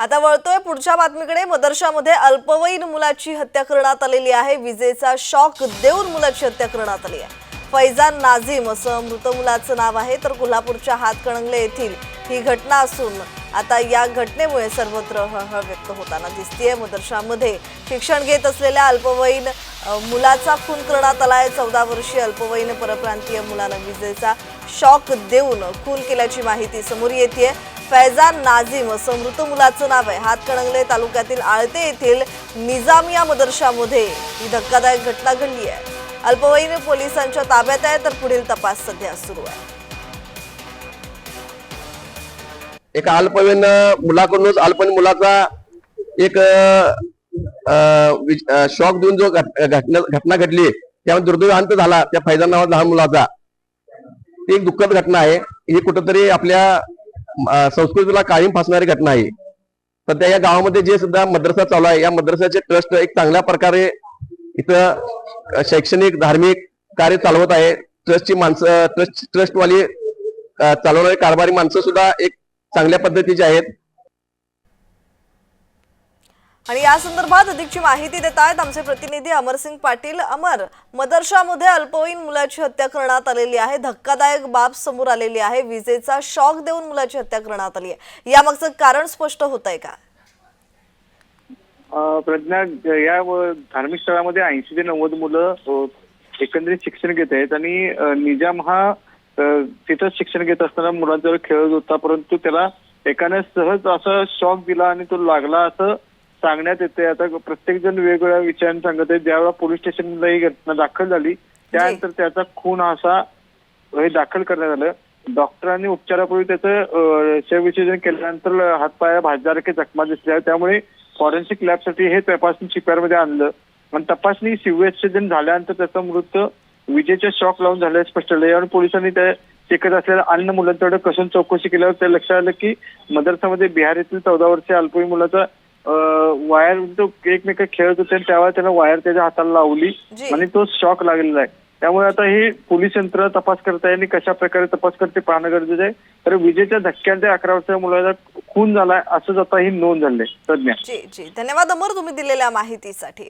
आता वळतोय पुढच्या बातमीकडे. मदरशामध्ये अल्पवयीन मुलाची हत्या करण्यात आलेली आहे. विजेचा शॉक देऊन मुलाची हत्या करण्यात आली आहे. फैजान नाझीम असं मृत मुलाचं नाव आहे. तर कोल्हापूरच्या हातकणंगले येथील ही घटना असून आता या घटनेमुळे सर्वत्र हळहळ व्यक्त होताना दिसतीये. मदरशामध्ये शिक्षण घेत असलेल्या अल्पवयीन मुलाचा खून करण्यात आलाय चौदा वर्षीय अल्पवयीन परप्रांतीय मुलानं विजेचा शॉक देऊन खून केल्याची माहिती समोर येते फैजान नाझीम असं मृत मुलाचं नाव आहे. हातकणंगले तालुक्यातील आळते येथील निजामिया मदरशामध्ये ही धक्कादायक घटना घडली आहे. अल्पवयीन पोलिसांच्या ताब्यात आहे तर पुढील तपास सध्या सुरू आहे. एका अल्पवयीन मुलाकडूनच अल्पवयीन मुलाचा एक शॉक देऊन जो घटना घटना घडली त्यामध्ये दुर्दैव अंत झाला त्या फैजान नावाचा लहान मुलाचा. ती एक दुःखद घटना आहे. ही कुठंतरी आपल्या संस्कृतीला कायम फासणारी घटना आहे. सध्या या गावामध्ये जे सुद्धा मद्रसा चालू आहे या मद्रसाचे ट्रस्ट एक चांगल्या प्रकारे इथं शैक्षणिक धार्मिक कार्य चालवत आहे. ट्रस्टची माणसं ट्रस्ट ट्रस्टवाली चालवणारी कारभारी माणसं सुद्धा एक चांगल्या पद्धतीची आहेत. आणि या संदर्भात अधिकची माहिती देत आहेत आमचे प्रतिनिधी अमरसिंग पाटील. अमर मदरशामध्ये अल्पवयीन मुलाची हत्या करण्यात आलेली आहे. धक्कादायक बाब समोर आलेली आहे. विजेचा शॉक देऊन मुलाची हत्या करण्यात आली आहे. यामागचं कारण स्पष्ट होत आहे का प्रज्ञा या धार्मिक स्थळामध्ये ऐंशी ते नव्वद मुलं एकंदरीत शिक्षण घेत आहेत आणि निजाम हा तिथंच शिक्षण घेत असताना मुलांजवळ खेळत होता परंतु त्याला एकाने सहज असा शॉक दिला आणि तो लागला असं सांगण्यात येते आता प्रत्येक जण वेगवेगळ्या विषयाने सांगत आहे ज्यावेळेला पोलीस स्टेशनला ही घटना दाखल झाली त्यानंतर त्याचा खून असा हे दाखल करण्यात आलं. डॉक्टरांनी उपचारापूर्वी त्याचं शवविच्छेदन केल्यानंतर हातपाया भाजदारखे जखमा दिसल्या त्यामुळे फॉरेन्सिक लॅबसाठी हे तपासणी शिपारमध्ये आणलं. आणि तपासणी शिवविच्छेदन झाल्यानंतर त्याचा मृत विजेच्या शॉक लावून झाल्याचं स्पष्ट झालं यावेळी पोलिसांनी त्या शिकत असलेल्या अन्य मुलांच्याकडे कसून चौकशी केल्यावर ते लक्षात आलं की मदरसामध्ये बिहार येथील चौदा वर्षीय अल्पवयीन मुलाचा वायर तो एकमेक खेळत होते आणि त्यावेळेला त्यानं वायर त्याच्या हाताला लावली. आणि तो शॉक लागलेला आहे. त्यामुळे आता हे पोलीस यंत्र तपास करत आहे आणि कशा प्रकारे तपास करते पाहणं गरजेचं आहे. तर विजेच्या धक्क्याने अकरा वर्षाच्या मुलाचा खून झालाय असंच आता ही नोंद झाली तज्ञ जी जी. धन्यवाद अमर तुम्ही दिलेल्या माहितीसाठी.